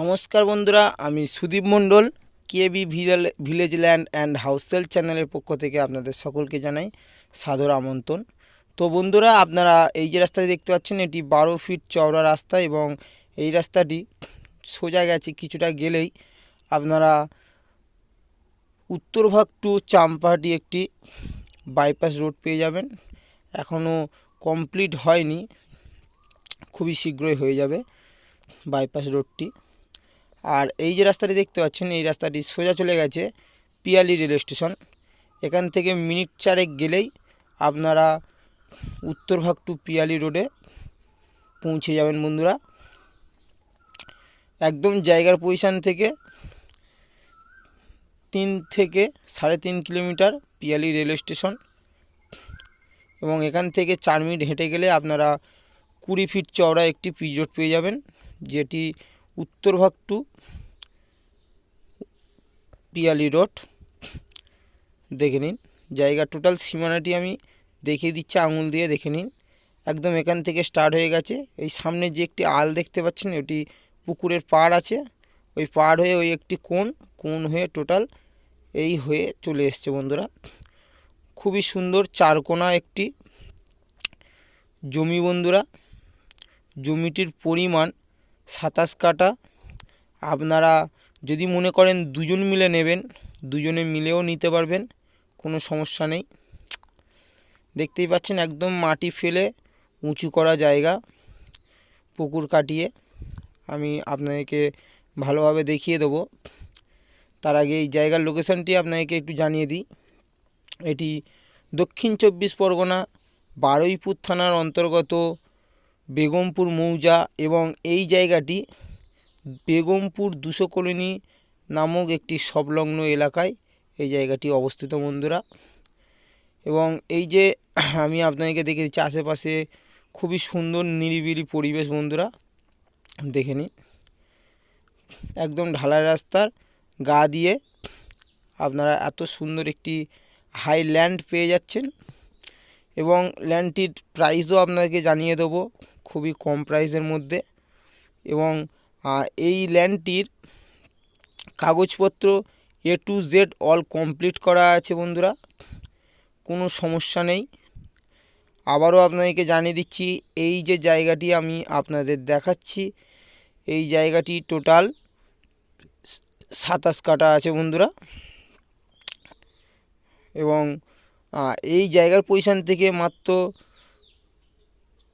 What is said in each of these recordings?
নমস্কার বন্ধুরা, আমি Sudip Mondal, KB village land and হাউসেল চ্যানেলের পক্ষ থেকে আপনাদের সকলকে জানাই সাদর আমন্ত্রণ। তো বন্ধুরা, আপনারা এই যে রাস্তাটি দেখতে পাচ্ছেন, এটি বারো ফিট চওড়া রাস্তা এবং এই রাস্তাটি সোজা গেছে কিছুটা গেলেই আপনারা উত্তরভাগ টু চাম্পাহাটি একটি বাইপাস রোড পেয়ে যাবেন। এখনও কমপ্লিট হয়নি। খুবই শীঘ্রই হয়ে যাবে বাইপাস রোডটি আর এই যে রাস্তাটি দেখতে পাচ্ছেন, এই রাস্তাটি সোজা চলে গেছে পিয়ালি রেল স্টেশন। এখান থেকে মিনিট চারেক গেলেই আপনারা উত্তরভাগ টু পিয়ালি রোডে পৌঁছে যাবেন বন্ধুরা। একদম জায়গার পজিশান থেকে তিন থেকে সাড়ে তিন কিলোমিটার পিয়ালি রেলওয়ে স্টেশন এবং এখান থেকে চার মিনিট হেঁটে গেলে আপনারা কুড়ি ফিট চওড়া একটি রোড পেয়ে যাবেন, যেটি উত্তরভাগ টু পিয়ালি রোড। দেখে নিন, জায়গা টোটাল সীমানাটি আমি দেখিয়ে দিচ্ছি, আঙুল দিয়ে দেখে নিন। একদম এখান থেকে স্টার্ট হয়ে গেছে। এই সামনে যে একটি আল দেখতে পাচ্ছেন ওটি পুকুরের পাড় আছে। ওই পাড় হয়ে ওই একটি কোণ কোণ হয়ে টোটাল এই হয়ে চলে এসছে বন্ধুরা। খুবই সুন্দর চারকোনা একটি জমি বন্ধুরা। জমিটির পরিমাণ সাতাশ কাটা আপনারা যদি মনে করেন দুজন মিলে নেবেন, দুজনে মিলেও নিতে পারবেন, কোনো সমস্যা নেই। দেখতেই পাচ্ছেন একদম মাটি ফেলে উঁচু করা জায়গা, পুকুর কাটিয়ে। আমি আপনাদেরকে ভালোভাবে দেখিয়ে দেবো। তার আগে এই জায়গার লোকেশানটি আপনাকে একটু জানিয়ে দিই। এটি দক্ষিণ চব্বিশ পরগনা, বারুইপুর থানার অন্তর্গত বেগমপুর মৌজা এবং এই জায়গাটি বেগমপুর দুশো কলোনি নামক একটি সংলগ্ন এলাকায় এই জায়গাটি অবস্থিত বন্ধুরা। এবং এই যে আমি আপনাদেরকে দেখে দিচ্ছি আশেপাশে খুবই সুন্দর নিরিবিলি পরিবেশ বন্ধুরা, দেখে নিন। একদম ঢালাই রাস্তার গা দিয়ে আপনারা এত সুন্দর একটি হাই ল্যান্ড পেয়ে যাচ্ছেন এবং ল্যান্ডটির প্রাইসও আপনাকে জানিয়ে দেবো খুবই কম প্রাইসের মধ্যে এবং এই ল্যান্ডটির কাগজপত্র A to Z all complete করা আছে বন্ধুরা, কোনো সমস্যা নেই। আবারও আপনাদেরকে জানিয়ে দিচ্ছি, এই যে জায়গাটি আমি আপনাদের দেখাচ্ছি, এই জায়গাটি টোটাল সাতাশ কাটা আছে বন্ধুরা। এবং এই জায়গার পজিশান থেকে মাত্র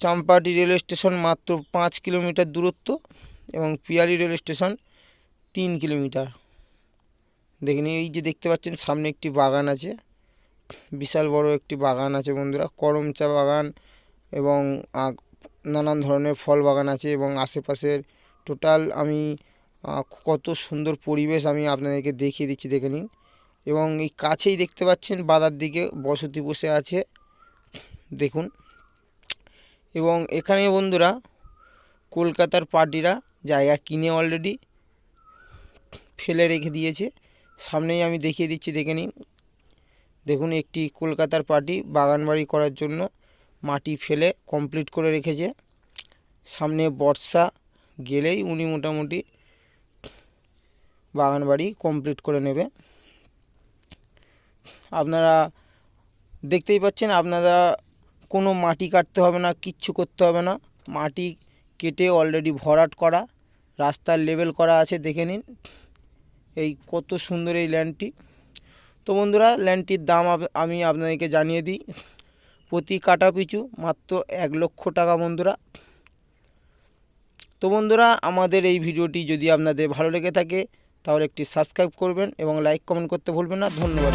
চাম্পাটি রেল স্টেশন মাত্র পাঁচ কিলোমিটার দূরত্ব এবং পিয়ালি রেল স্টেশন তিন কিলোমিটার। দেখুন এই যে দেখতে পাচ্ছেন, সামনে একটি বাগান আছে। বিশাল বড় একটি বাগান আছে বন্ধুরা। করম চা বাগান এবং নানান ধরনের ফল বাগান আছে এবং আশেপাশের টোটাল আমি কত সুন্দর পরিবেশ আমি আপনাদেরকে দেখিয়ে দিচ্ছি, দেখে নিন। এবং এই কাছেই দেখতে পাচ্ছেন বাদার দিকে বসতি বসে আছে, দেখুন। এবং এখানে বন্ধুরা, কলকাতার পার্টিরা জায়গা কিনে অলরেডি ফেলে রেখে দিয়েছে। সামনেই আমি দেখিয়ে দিচ্ছি, দেখে নিন। দেখুন, একটি কলকাতার পার্টি বাগান বাড়ি করার জন্য মাটি ফেলে কমপ্লিট করে রেখেছে। সামনে বর্ষা গেলেই উনি মোটামুটি বাগান বাড়ি কমপ্লিট করে নেবে। আপনারা দেখতেই পাচ্ছেন, আপনারা কোনো মাটি কাটতে হবে না, কিচ্ছু করতে হবে না। মাটি কেটে অলরেডি ভরাট করা, রাস্তার লেবেল করা আছে, দেখে নিন। এই কত সুন্দর এই ল্যান্ডটি তো বন্ধুরা ল্যান্ডটির দাম আমি আপনাদেরকে জানিয়ে দিই। প্রতি কাটা পিছু মাত্র এক লক্ষ টাকা বন্ধুরা। তো বন্ধুরা, আমাদের এই ভিডিওটি যদি আপনাদের ভালো লেগে থাকে তাহলে একটি সাবস্ক্রাইব করবেন এবং লাইক কমেন্ট করতে ভুলবেন না। ধন্যবাদ।